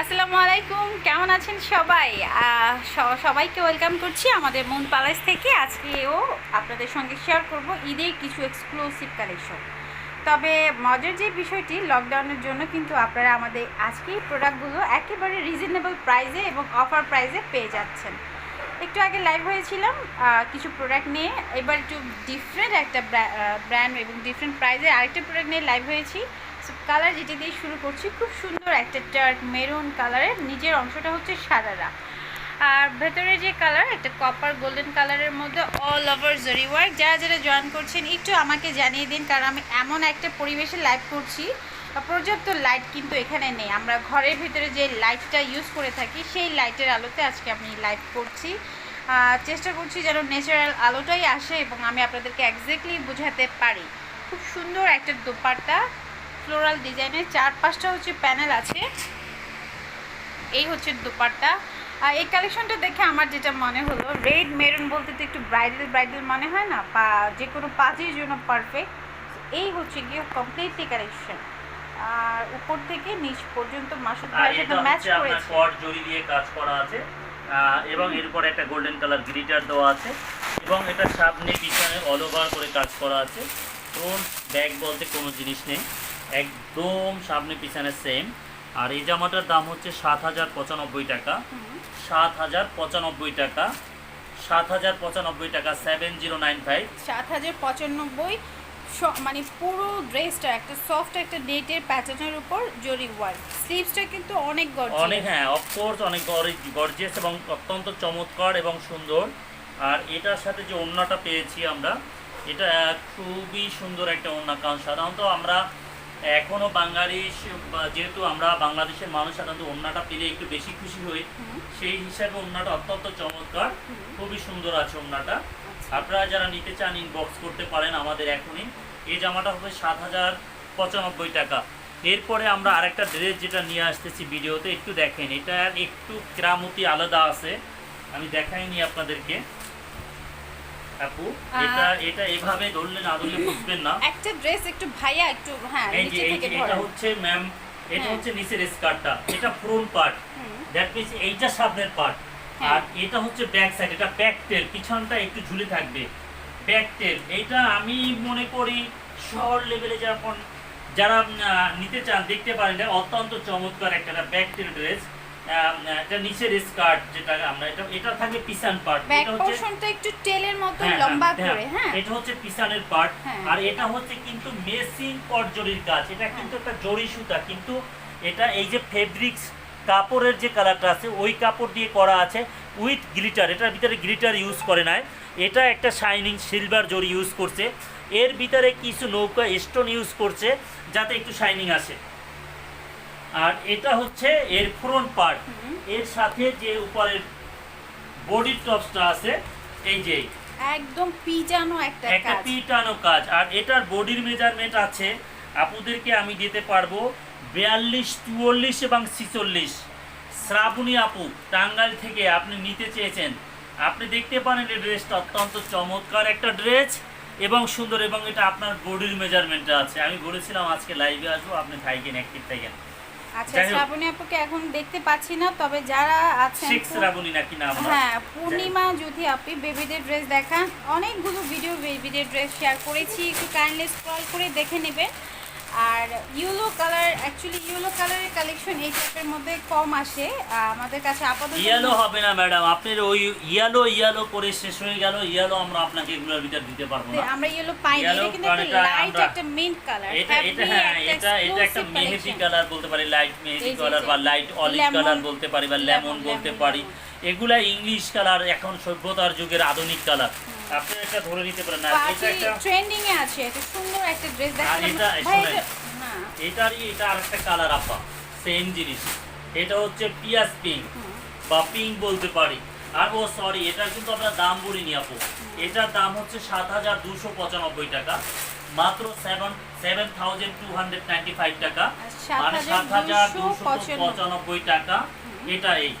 আসসালামু আলাইকুম, কেমন আছেন সবাই? সবাইকে ওয়েলকাম করছি আমাদের মন প্যালেস থেকে। আজকেও আপনাদের সঙ্গে শেয়ার করব ঈদের কিছু এক্সক্লুসিভ কালেকশন তবে মজার যে বিষয়টি লকডাউনের জন্য কিন্তু আপনারা আমাদের আজকের প্রোডাক্টগুলো একেবারে রিজনেবল প্রাইসে এবং অফার প্রাইসে পেয়ে যাচ্ছেন। একটু আগে লাইভ হয়েছিলাম কিছু প্রোডাক্ট নিয়ে। এবার একটু ডিফারেন্ট একটা ব্র্যান্ড এবং ডিফারেন্ট প্রাইসে আরেকটা প্রোডাক্ট নিয়ে লাইভ হয়েছি। কালার যেটা দিয়ে শুরু করছি, খুব সুন্দর একটা টার্ক মেরুন কালারের নিজের অংশটা হচ্ছে সারারা আর ভেতরে যে কালার একটা কপার গোল্ডেন কালারের মধ্যে অল ওভার জরি ওয়ার্ক যারা যারা জয়েন করছেন, একটু আমাকে জানিয়ে দিন, কারণ আমি এমন একটা পরিবেশে লাইভ করছি পর্যাপ্ত লাইট কিন্তু এখানে নেই। আমরা ঘরের ভিতরে যে লাইটটা ইউজ করে থাকি, সেই লাইটের আলোতে আজকে আমি লাইভ করছি। চেষ্টা করছি যেন ন্যাচারাল আলোটাই আসে এবং আমি আপনাদেরকে এক্স্যাক্টলি বোঝাতে পারি। খুব সুন্দর একটা দোপাট্টা ফ্লোরাল ডিজাইনের চার পাঁচটা হচ্ছে প্যানেল আছে। এই হচ্ছে দোপাট্টা। আর এই কালেকশনটা দেখে আমার যেটা মনে হলো রেড মেরুন বলতে তো একটু ব্রাইডাল ব্রাইডাল মনে হয় না? বা যে কোনো পার্টির জন্য পারফেক্ট এই হচ্ছে গিয়ে কমপ্লিটলি কালেকশন আর উপর থেকে নিচ পর্যন্ত মাসুদ ভাইয়ের সাথে ম্যাচ করেছে। কট জরি দিয়ে কাজ করা আছে। এবং এরপর একটা গোল্ডেন কালার গ্রিটার দেওয়া আছে। এবং এটা সামনে পিছনে অল ওভার করে কাজ করা আছে। ফ্রন্ট ব্যাক বলতে কোনো জিনিস নেই। একদম সামনে পিছনে সেম আর এই জামাটার দাম হচ্ছে সাত হাজার পঁচানব্বই টাকা। সাত হাজার পঁচানব্বই টাকা। সাত হাজার পঁচানব্বই টাকা সেভেন জিরো নাইন ফাইভ সাত হাজার পঁচানব্বই মানে পুরো ড্রেসটা একটা সফট একটা নেটের প্যাটার্নের উপর জরি ওয়ার্ক। স্লিভসটা কিন্তু অনেক গর্জিয়াস অনেক হ্যাঁ অফকোর্স অনেক গর্জিয়াস এবং অত্যন্ত চমৎকার এবং সুন্দর। আর এটার সাথে যে ওড়নাটা পেয়েছি আমরা এটা খুবই সুন্দর একটা ওড়না কারণ সাধারণত আমরা এখনও বাঙালি বা- যেহেতু আমরা বাংলাদেশের মানুষ সাধারণত ওড়নাটা পেলে একটু বেশি খুশি হই। সেই হিসাবে ওড়নাটা অত্যন্ত চমৎকার। খুবই সুন্দর আছে ওড়নাটা। আপনারা যারা নিতে চান ইনবক্স করতে পারেন আমাদের এখনই। এই জামাটা হবে সাত হাজার পঁচানব্বই টাকা। এরপরে আমরা আরেকটা ড্রেস যেটা নিয়ে আসতেছি ভিডিওতে একটু দেখেন। এটা একটু ক্রামতি আলাদা আছে। আমি দেখাইনি আপনাদেরকে। আপু এটা এটা এভাবে ধরলে না ধরলে বুঝবেন না। একটা ড্রেস একটু ভাইয়া একটু হ্যাঁ নিচে থেকে এটা হচ্ছে ম্যাম এটা হ্যাঁ। হচ্ছে নিচের স্কার্টটা এটা ফ্রন্ট পার্ট দ্যাট মিনস এইটা সামনের পার্ট হ্যাঁ। আর এটা হচ্ছে ব্যাক সাইড এটা ব্যাক টেল পিছনটা একটু ঝুলে থাকবে। ব্যাক টেল এইটা আমি মনে করি শহর লেভেলে যখন যারা নিতে চান দেখতে পারেন অত্যন্ত চমৎকার একটা ব্যাক টেল ড্রেস এটা নিচের স্কার্ট যেটা আমরা এটা এটা থাকবে পিছন পার্ট। এটা হচ্ছে পোর্শনটা একটু টেলের মতো হ্যাঁ, লম্বা হ্যাঁ, করে হ্যাঁ। এটা হচ্ছে পিছনের পার্ট। হ্যাঁ। আর এটা হচ্ছে কিন্তু মেসিং জরির কাজ এটা কিন্তু একটা জরি সুতা কিন্তু এটা এই যে ফেব্রিক্স কাপড়ের যে কালারটা আছে ওই কাপড় দিয়ে করা আছে উইথ গ্লিটার। এটার ভিতরে গ্লিটার ইউজ করে নাই। এটা একটা শাইনিং সিলভার জরি ইউজ করছে। এর ভিতরে কিছু নৌকা স্টোন ইউজ করছে যাতে একটু শাইনিং আসে। আর এটা হচ্ছে এর ফ্রন্ট পার্ট। এর সাথে যে উপরের বডি টপসটা আছে এই যে একদম পিজানো একটা কাজ। একটা পিটানো কাজ। আর এটার বডির মেজারমেন্ট আছে আপুদেরকে আমি দিতে পারব বিয়াল্লিশ চুয়াল্লিশ এবং ছিচল্লিশ। শ্রাবণী আপু টাঙ্গাইল থেকে আপনি নিতে চেয়েছেন। আপনি দেখতে পারেন এই ড্রেসটা অত্যন্ত চমৎকার একটা ড্রেস এবং সুন্দর এবং এটা আপনার বডির মেজারমেন্টে আছে। আমি বলেছিলাম আজকে লাইভে আসব আপনি থাইকেন অ্যাক্টিভ থাকেন আচ্ছা। শ্রাবণী আপুকে এখন দেখতে পাচ্ছি না তবে যারা আছেন শ্রাবণী নাকি নাম হ্যাঁ পূর্ণিমা যদি আপনি বেবিদের ড্রেস দেখান। অনেকগুলো ভিডিও বেবিদের ড্রেস শেয়ার করেছি। একটু কাইন্ডলি স্ক্রল করে দেখে নেবেন। আর ইয়েলো কালার অ্যাকচুয়ালি ইয়েলো কালারের কালেকশন এই টাইপের মধ্যে কম আসে। আমাদের কাছে আপাতত ইয়ালো হবে না ম্যাডাম আপনার ওই ইয়ালো ইয়ালো করে শেষ হয়ে গেল। ইয়ালো আমরা আপনাকে এগুলোর ভিতর দিতে পারব না। আমরা ইয়েলো পাই না এটা কিন্তু লাইট একটা মিন্ট কালার এটা এটা হ্যাঁ এটা এটা একটা মেহেদি কালার বলতে পারি লাইট মেহেদি কালার বা লাইট অলিভ কালার বলতে পারি বা লেমন বলতে পারি। এগুলা ইংলিশ কালার এখন সভ্যতার যুগের আধুনিক কালার আপনি এটা ধরে নিতে পারেন আর এটা একটা ট্রেন্ডিং এ আছে এটা সুন্দর একটা ড্রেস এটা- এটা- এটারই এটা আরেকটা কালার আপা সেম জিনিস। এটা হচ্ছে পিয়াজ পিঙ্ক বা পিঙ্ক বলতে পারি। আর ও সরি এটা কিন্তু আমরা দাম বলিনি আপু। এটার দাম হচ্ছে সাত হাজার দুশো পঁচানব্বই টাকা মাত্র seven seven thousand two hundred ninety five টাকা মানে সাত হাজার দুশো। পঁচানব্বই। টাকা। এটা এই।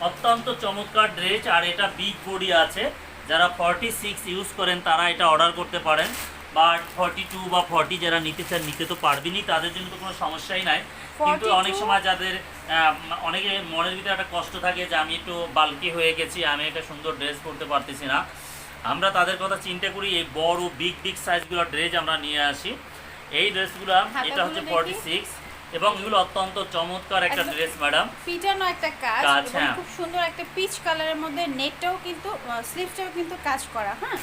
অত্যন্ত চমৎকার ড্রেস আর এটা বিগ বডি আছে। যারা ফর্টি সিক্স ইউজ করেন তারা এটা অর্ডার করতে পারেন। বা ফর্টি টু বা ফর্টি যারা নিতে চান নিতে তো পারবেনই তাদের জন্য তো কোনো সমস্যাই নাই। কিন্তু অনেক সময় যাদের অনেকে মনের ভিতরে একটা কষ্ট থাকে যে আমি একটু বাল্কি হয়ে গেছি আমি একটা সুন্দর ড্রেস পরতে পারতেছি না। আমরা তাদের কথা চিন্তা করি এই বড় বিগ বিগ সাইজগুলো ড্রেস আমরা নিয়ে আসি। এই ড্রেসগুলো এটা হচ্ছে। ফর্টি সিক্স এবং এগুলো অত্যন্ত চমৎকার একটা ড্রেস ম্যাডাম। পিটানো একটা কাজ এবং হ্যাঁ। খুব সুন্দর একটা পিচ কালারের মধ্যে নেটটাও কিন্তু স্লিভসটাও কিন্তু কাজ করা হ্যাঁ?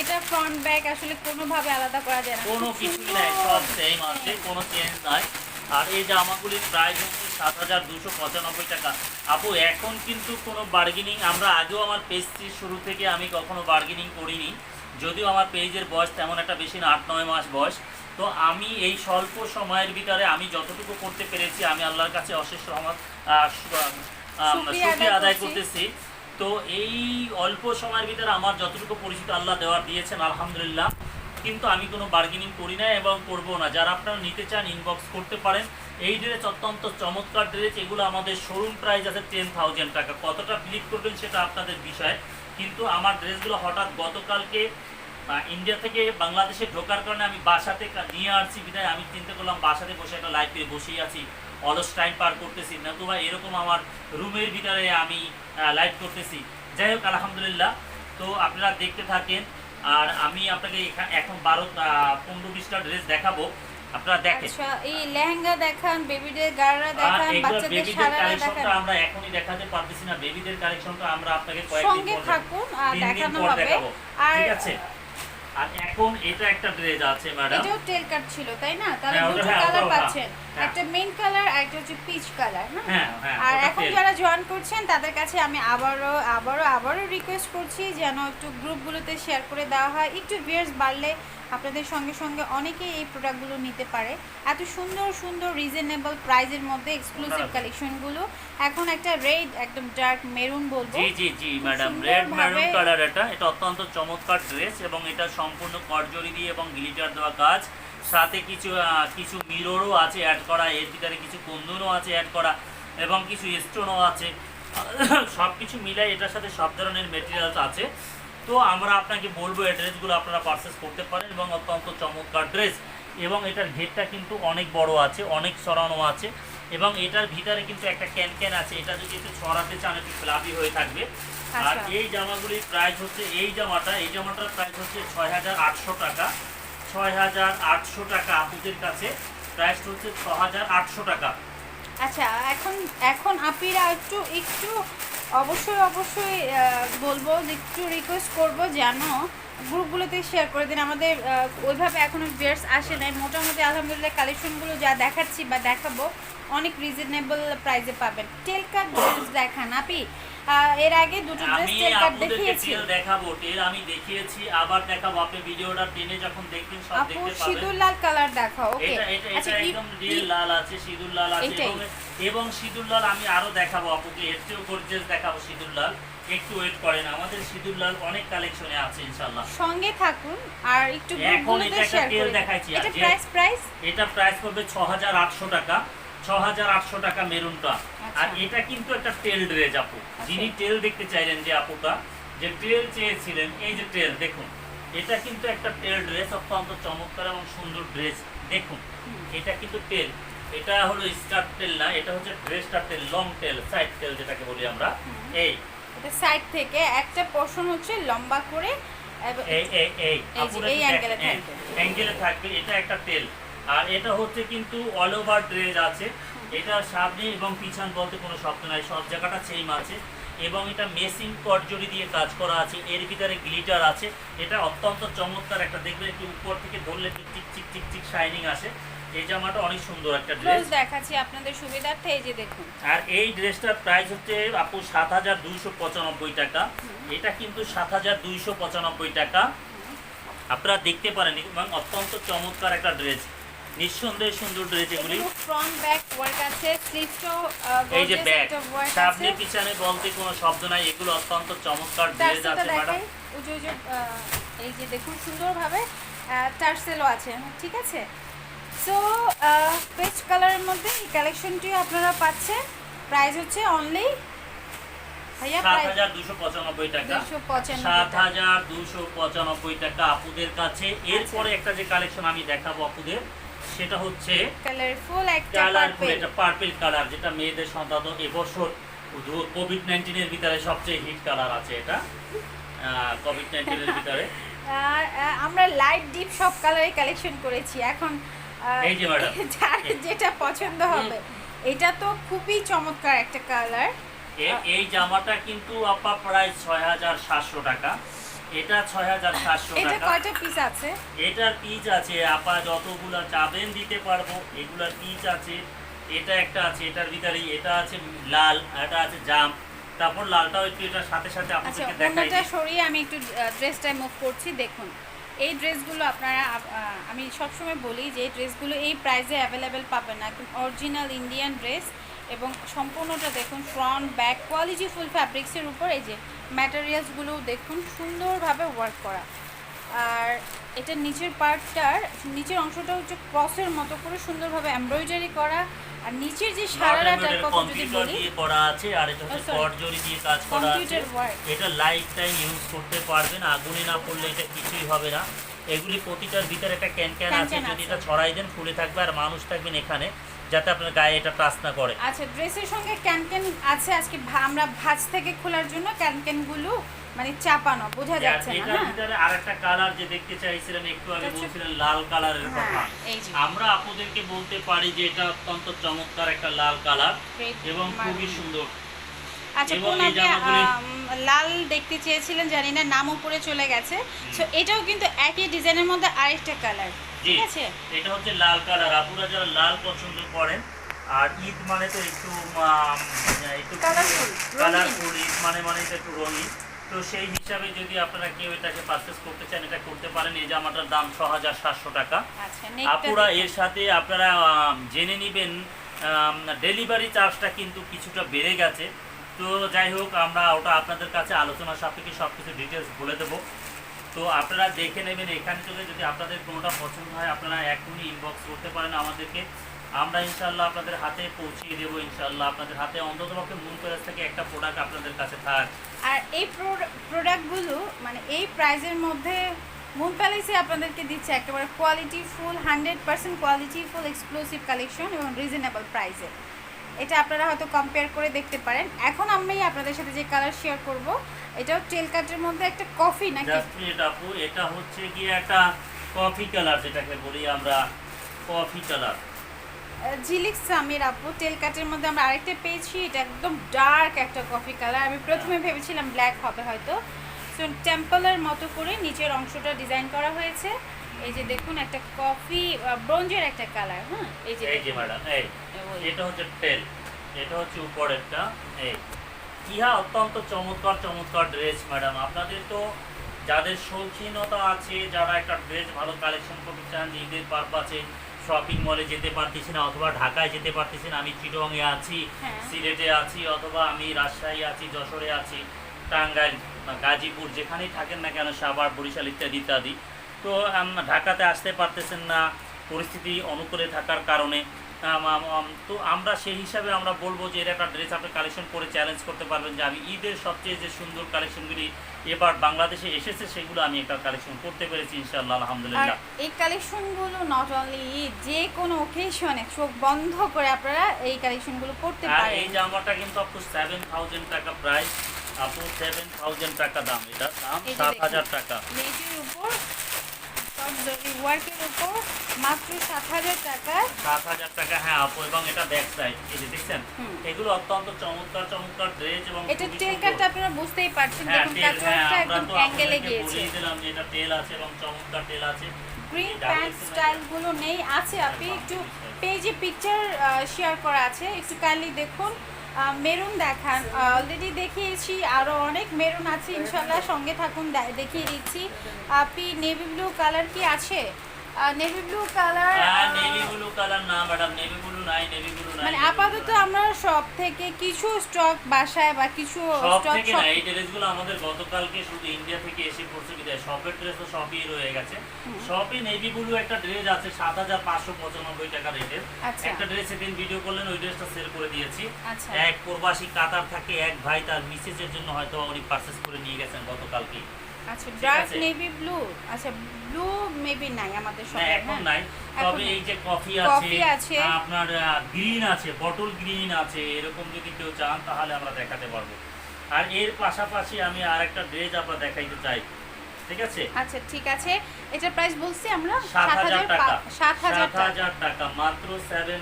এটা ফ্রন্ট ব্যাক আসলে কোনোভাবে আলাদা করা যায় না। কোনো কিছুই নাই সব সেম আছে কোনো চেঞ্জ নাই। আর এই জামাগুলির প্রাইস হচ্ছে সাত হাজার দুশো পঁচানব্বই টাকা। আপু এখন কিন্তু কোনো বার্গেনিং আমরা আগেও আমার পেজটির শুরু থেকে আমি কখনো বার্গেনিং করিনি। যদিও আমার পেজের বয়স তেমন একটা বেশি না আট নয় মাস বয়স। তো আমি এই স্বল্প সময়ের ভিতরে আমি যতটুকু করতে পেরেছি আমি আল্লাহর কাছে অশেষ রহমত শুকরিয়া আদায় করতেছি। তো এই অল্প সময়ের ভিতরে আমার যতটুকু পরিচিত আল্লাহ দেওয়ার দিয়েছেন আলহামদুলিল্লাহ। কিন্তু আমি কোনো বার্গেনিং করি না এবং করব না। যারা আপনারা নিতে চান ইনবক্স করতে পারেন। এই ড্রেস অত্যন্ত চমৎকার ড্রেস এগুলো আমাদের শোরুম প্রাইস আছে টেন থাউজেন্ড টাকা। কতটা বিলিভ করবেন সেটা আপনাদের বিষয়। কিন্তু আমার ড্রেসগুলো হঠাৎ গতকালকে ইন্ডিয়া থেকে বাংলাদেশে ঢোকার কারণে আমি বাসাতে নিয়ে আসছি বিধায় আমি চিন্তা করলাম বাসাতে বসে একটা লাইভ পেয়ে বসেই আছি। অলস টাইম পার করতেছি। নতুবা এরকম আমার রুমের ভিতরে আমি লাইভ করতেছি। যাই হোক আলহামদুলিল্লাহ। তো আপনারা দেখতে থাকেন। আর আমি আপনাকে এখন বারো পনেরো বিশটা ড্রেস দেখাবো। আপনারা দেখেন। আচ্ছা এই লেহেঙ্গা দেখান বেবিদের গাড়া আর দেখান বাচ্চাদের বেবিদের দেখান। আমরা এখনই দেখাতে পারতেছি না। বেবিদের কালেকশনটা আমরা আপনাকে কয়েকদিন সঙ্গে পর থাকুন আর দেখানো হবে। আর ঠিক আছে? আর এখন এটা একটা ড্রেস আছে ম্যাডাম এটাও টেল কাট ছিল তাই না? তাহলে হ্যাঁ, দুটো হ্যাঁ, কালার পাচ্ছেন হ্যাঁ। একটা মেইন কালার আর একটা হচ্ছে পিচ কালার হ্যাঁ হ্যাঁ হ্যাঁ আর এখন যারা জয়েন করছেন তাদের কাছে আমি আবারও আবারও আবারও রিকোয়েস্ট করছি যেন একটু গ্রুপগুলোতে শেয়ার করে দেওয়া হয়। একটু ভিউয়ার্স বাড়লে আপনাদের সঙ্গে সঙ্গে অনেকেই এই প্রোডাক্টগুলো নিতে পারে। এত সুন্দর সুন্দর রিজনেবল প্রাইজের মধ্যে এক্সক্লুসিভ কালেকশনগুলো এখন একটা রেড একদম ডার্ক মেরুন বলব। জি জি জি ম্যাডাম রেড মেরুন কালার এটা। এটা অত্যন্ত চমৎকার ড্রেস এবং এটা সম্পূর্ণ করজরি দিয়ে এবং গ্লিটার দেওয়া কাজ। সাথে কিছু কিছু মিররও আছে অ্যাড করা এর ভিতরে কিছু কুন্দনও আছে অ্যাড করা এবং কিছু স্টোনও আছে। সব কিছু মিলাই এটার সাথে সব ধরনের মেটেরিয়ালস আছে। তো আমরা আপনাকে বলব এই ড্রেসগুলো আপনারা পারচেস করতে পারেন এবং অত্যন্ত চমৎকার ড্রেস এবং এটার ঘেরটা কিন্তু অনেক বড় আছে অনেক সরানো আছে এবং এটার ভিতরে কিন্তু একটা ক্যান ক্যান আছে। এটা যদি একটু ছড়াতে চান একটু ফ্লাফি হয়ে থাকবে। আর আচ্ছা। এই জামাগুলির প্রাইস হচ্ছে এই জামাটা এই জামাটার প্রাইস হচ্ছে ছয় হাজার আটশো টাকা। ছয় হাজার আটশো টাকা আপুদের কাছে। প্রাইস হচ্ছে ছ হাজার আটশো টাকা। আচ্ছা এখন এখন আপিরা একটু একটু অবশ্যই অবশ্যই বলব যে একটু রিকোয়েস্ট করব যেন গ্রুপগুলোতে শেয়ার করে দিন। আমাদের ওইভাবে এখনও ভিয়ার্স আসে নাই। মোটামুটি আলহামদুলিল্লাহ কালেকশনগুলো যা দেখাচ্ছি বা দেখাবো, অনেক রিজনেবল প্রাইসে পাবেন। টেল কাট ড্রেস দেখান। আপি এর আগে দুটো ড্রেস আমি টেল কাট দেখিয়েছি। টেল দেখাবো টেল আমি দেখিয়েছি আবার দেখাবো। আপনি ভিডিওটা টেনে যখন দেখবেন সব দেখতে পাবেন। সিঁদুর লাল কালার দেখাও ওকে এটা এটা আচ্ছা একদম রিয়েল লাল আছে সিঁদুর লাল আছে। এবং সিঁদুর লাল আমি আরও দেখাবো আপুকে এর চেয়েও গর্জিয়াস দেখাবো সিঁদুর লাল। একটু ওয়েট করেন আমাদের সিঁদুর লাল অনেক কালেকশনে আছে ইনশাল্লাহ সঙ্গে থাকুন আর একটু এখন এটা টেল দেখাইছি, এটা প্রাইস প্রাইস এটা প্রাইস করবে ছ হাজার আটশো টাকা। টাকা মেরুনটা। আচ্ছা। আর এটা কিন্তু একটা টেল ড্রেস আপু। যিনি টেল দেখতে চাইলেন যে আপুটা যে টেল চেয়েছিলেন এই যে টেল দেখুন। এটা কিন্তু একটা টেল ড্রেস অত্যন্ত চমৎকার এবং সুন্দর ড্রেস দেখুন। এটা কিন্তু টেল এটা হলো স্কার্ট টেল না এটা হচ্ছে ড্রেসটা tail long tail side tail যেটাকে বলি আমরা। এই। এটা সাইড থেকে একটা পোর্শন হচ্ছে লম্বা করে এই এই এই। এই। অ্যাঙ্গেলে থাকবে। এটা একটা তেল আর এটা হচ্ছে কিন্তু অল ওভার ড্রেস আছে। এটা সামনে এবং পিছন বলতে কোনো শব্দ নাই সব জায়গাটা সেম আছে। এবং এটা মেসিং কটজরি দিয়ে কাজ করা আছে এর ভিতরে গ্লিটার আছে। এটা অত্যন্ত চমৎকার একটা দেখবেন একটু উপর থেকে ধরলে একটু চিক চিক চিক চিক শাইনিং আসে। এই জামাটা অনেক সুন্দর একটা ড্রেস দেখাচ্ছি আপনাদের সুবিধার্থে এই যে দেখুন। আর এই ড্রেসটার প্রাইস হচ্ছে আপু সাত হাজার দুইশো পঁচানব্বই টাকা। এটা কিন্তু সাত হাজার দুইশো পঁচানব্বই টাকা। আপনারা দেখতে পারেন এবং অত্যন্ত চমৎকার একটা ড্রেস নিঃসন্দেহে সুন্দর ড্রেস এগুলি। ফ্রন্ট ব্যাক ওয়ার্ক আছে। স্লিভসও এই যে ব্যাগ সামনে পিছনে বলতে কোনো শব্দ নাই। এগুলো অত্যন্ত চমৎকার ড্রেস আছে ম্যাডাম উজু উজু এই যে দেখুন সুন্দরভাবে টার্সেলও আছে ঠিক আছে? সো পেস্ট কালারের মধ্যে এই কালেকশনটি আপনারা পাচ্ছেন। প্রাইস হচ্ছে অনলি টাকা। আপুদের কাছে আচ্ছা। এরপরে একটা যে কালেকশন আমি দেখাবো আপুদের সেটা হচ্ছে কালারফুল একটা কালারফুল এটা পার্পল কালার যেটা মেয়েদের সাধারণত এবছর কোভিড নাইন্টিনের ভিতরে সবচেয়ে হিট কালার আছে এটা। কোভিড নাইন্টিনের ভিতরে। আর আমরা লাইট ডিপ সব কালারে কালেকশন করেছি। এখন এই যে। যার যেটা পছন্দ হবে। এটা তো খুবই চমৎকার একটা কালার এই জামাটা কিন্তু আপা প্রায় ছয় হাজার সাতশো টাকা। এটা ছয় হাজার সাতশো এটা কয়টা পিস আছে? এটার পিচ আছে আপা যতগুলা চাবেন দিতে পারব এগুলার পিচ আছে এটা একটা আছে এটার ভিতরে এটা আছে লাল এটা আছে জাম। তারপর লালটাও একটু এটার সাথে সাথে আচ্ছা আপনাদেরকে দেখাই দিই। সরিয়ে আমি একটু ড্রেসটা মুভ করছি দেখুন। এই ড্রেসগুলো আপনারা আমি সবসময় বলি যে এই ড্রেসগুলো এই প্রাইসে অ্যাভেলেবেল পাবেন না। একদম অরিজিনাল ইন্ডিয়ান ড্রেস এবং সম্পূর্ণটা দেখুন ফ্রন্ট ব্যাক কোয়ালিটি ফুল ফ্যাব্রিক্সের উপর এই যে ম্যাটেরিয়ালসগুলো দেখুন সুন্দরভাবে ওয়ার্ক করা। আর এটা নিচের পার্টটার নিচের অংশটা হচ্ছে ক্রসের মতো করে সুন্দরভাবে এমব্রয়ডারি করা। আর নিচের যে Automated কথা যদি বলি করা আছে আর এটা হচ্ছে Oh, sorry. দিয়ে কাজ করা আছে। এটা লাইফ টাইম ইউজ করতে পারবেন আগুনে না পড়লে এটা কিছুই হবে না। এগুলি প্রতিটার ভিতরে একটা ক্যান ক্যান আছে ক্যান-ক্যান যদি এটা ছড়াই দেন ফুলে থাকবে আর মানুষ থাকবেন এখানে। যাতে আপনার গায়ে এটা টাচ না করে। আচ্ছা ড্রেসের সঙ্গে ক্যানক্যান আছে আজকে আমরা ভাঁজ থেকে খোলার জন্য ক্যানক্যানগুলো মানে চাপানো বোঝা আর যাচ্ছে না এটার হ্যাঁ? ভিতরে আরেকটা কালার যে দেখতে চাইছিলেন একটু আগে বলছিলেন লাল কালারের কথা। হ্যাঁ, যে। আমরা আপনাদেরকে বলতে পারি যে এটা অত্যন্ত চমৎকার একটা লাল কালার এবং খুবই সুন্দর। আচ্ছা কোন লাল দেখতে চেয়েছিলেন জানি না নাম উপরে চলে গেছে। সো এটাও কিন্তু একই ডিজাইনের মধ্যে আরেকটা কালার জি এটা হচ্ছে লাল কালার। আপুরা যারা লাল পছন্দ করেন আর ঈদ মানে তো একটু একটু কালারফুল ঈদ মানে মানে তো একটু রঙিন। তো সেই হিসাবে যদি আপনারা কেউ এটাকে পারচেস করতে চান এটা করতে পারেন। এই জামাটার দাম ছ হাজার সাতশো টাকা। আচ্ছা আপুরা এর সাথে আপনারা জেনে নেবেন ডেলিভারি চার্জটা কিন্তু কিছুটা বেড়ে গেছে। তো যাই হোক আমরা ওটা আপনাদের কাছে আলোচনা সাপেক্ষে সব কিছু ডিটেলস বলে দেবো। তো আপনারা দেখে নেবেন, এখান থেকে যদি আপনাদের কোনোটা পছন্দ হয়, আপনারা এখনই ইনবক্স করতে পারেন আমাদেরকে। আমরা ইনশাল্লাহ আপনাদের হাতে পৌঁছিয়ে দেবো ইনশাল্লাহ আপনাদের হাতে অন্ততপক্ষে মূল প্যালেস থেকে একটা প্রোডাক্ট আপনাদের কাছে থাক। আর এই প্রোডাক্টগুলো মানে এই প্রাইজের মধ্যে মুন প্যালেসে আপনাদেরকে দিচ্ছে একেবারে quality full hundred percent quality full exclusive collection এবং রিজনেবল প্রাইসে এটা আপনারা হয়তো কম্পেয়ার করে দেখতে পারেন। এখন আমি আপনাদের সাথে যে কালার শেয়ার করব এটাও টেল কাটের মধ্যে একটা কফি নাকি? জাস্ট মিনিট আপু এটা হচ্ছে গিয়ে একটা কফি কালার যেটাকে বলি আমরা কফি কালার ঝিলিক সামির আপু টেল কাটের মধ্যে আমরা আরেকটা পেয়েছি এটা একদম ডার্ক একটা কফি কালার আমি প্রথমে ভেবেছিলাম ব্ল্যাক হবে হয়তো। সো টেম্পলের মতো করে নিচের অংশটা ডিজাইন করা হয়েছে। এই যে দেখুন একটা কফি ব্রোঞ্জের একটা কালার হ্যাঁ এই যে এই যে ম্যাডাম এই এটা হচ্ছে টেল এটা হচ্ছে উপরেরটা এই। ইহা অত্যন্ত চমৎকার চমৎকার ড্রেস ম্যাডাম আপনাদের তো যাদের শৌখিনতা আছে যারা একটা ড্রেস ভালো কালেকশন করতে চান যে ঈদের পারপাসে শপিং মলে যেতে পারতেছি না অথবা ঢাকায় যেতে পারতেছি না আমি চিটংয়ে আছি হ্যাঁ। সিলেটে আছি অথবা আমি রাজশাহী আছি যশোরে আছি টাঙ্গাইল গাজীপুর যেখানেই থাকেন না কেন সাভার বরিশাল ইত্যাদি ইত্যাদি। তো ঢাকাতে আসতে পারতেছেন না পরিস্থিতি অনুকূলে থাকার কারণে। তো আমরা সেই হিসাবে আমরা বলব যে এর একটা ড্রেস আপনি কালেকশন করে চ্যালেঞ্জ করতে পারবেন যে আমি ঈদের সবচেয়ে যে সুন্দর কালেকশনগুলি এবার বাংলাদেশে এসেছে সেগুলো আমি একটা কালেকশন করতে পেরেছি ইনশাআল্লাহ আলহামদুলিল্লাহ। এই কালেকশনগুলো নট অনলি যে কোনো ওকেশনে চোখ বন্ধ করে আপনারা এই কালেকশনগুলো করতে পারেন। এই জামাটা কিন্তু আপু সেভেন থাউজেন্ড টাকা প্রাইস আপু সেভেন থাউজেন্ড টাকা দাম। এটা দাম এই যে সাত দেখুন। হাজার টাকা। নেটের উপর সব জরি ওয়ার্কের উপর মাত্র সাত হাজার টাকায় সাত হাজার টাকা হ্যাঁ আপু এবং এটা ব্যাক সাইড এই যে দেখছেন? এগুলো অত্যন্ত চমৎকার চমৎকার ড্রেস এবং এটা খুবই টেল সুন্দর। কাটটা আপনারা বুঝতেই পারছেন হ্যাঁ দেখুন হ্যাঁ কাটওয়ার্কটা আমরা একদম অ্যাঙ্গেলে গিয়েছে। দিলাম যে এটা তেল আছে এবং চমৎকার তেল আছে। গ্রিন প্যান্ট স্টাইলগুলো নেই আছে আপনি একটু পেজে পিকচার শেয়ার করা আছে একটু কাইন্ডলি দেখুন। মেরুন দেখান। অলরেডি দেখিয়েছি আরও অনেক মেরুন আছে ইনশাল্লাহ সঙ্গে থাকুন দেখিয়ে দিচ্ছি। আপনি নেভি ব্লু কালার কি আছে? Navy blue colour navy blue colour না ম্যাডাম নেভি ব্লু নাই নেভি ব্লু নাই। মানে আপাতত আমরা সব থেকে কিছু স্টক বাসায় বা কিছু সব থেকে না এই ড্রেসগুলো আমাদের গতকালকে শুধু ইন্ডিয়া থেকে এসে পড়ছে বিদায়। শপের ড্রেস তো সবই রয়ে গেছে। শপে নেভি ব্লু একটা ড্রেস আছে সাত হাজার পাঁচশো পঁচানব্বই টাকা রেটের। আচ্ছা। একটা ড্রেস সেদিন ভিডিও করলেন ওই ড্রেসটা সেল করে দিয়েছি আচ্ছা। এক প্রবাসী কাতার থাকে এক ভাই তার মিসেসের জন্য হয়তো উনি পারচেস করে নিয়ে গেছেন গতকালকে আচ্ছা ডার্ক নেভি ব্লু আচ্ছা ব্লু মেবি নাই আমাদের এখন হ্যাঁ? নাই। তবে এই যে কফি আছে। আপনার গ্রিন আছে বটল গ্রিন আছে এরকম যদি কেউ চান তাহলে আমরা দেখাতে পারব। আর এর পাশাপাশি আমি আর একটা ড্রেস আপনার দেখাইতে চাই। ঠিক আছে? আচ্ছা ঠিক আছে। এটার প্রাইস বলছি আমরা সাত হাজার টাকা। সাত হাজার টাকা। হাজার টাকা মাত্র সেভেন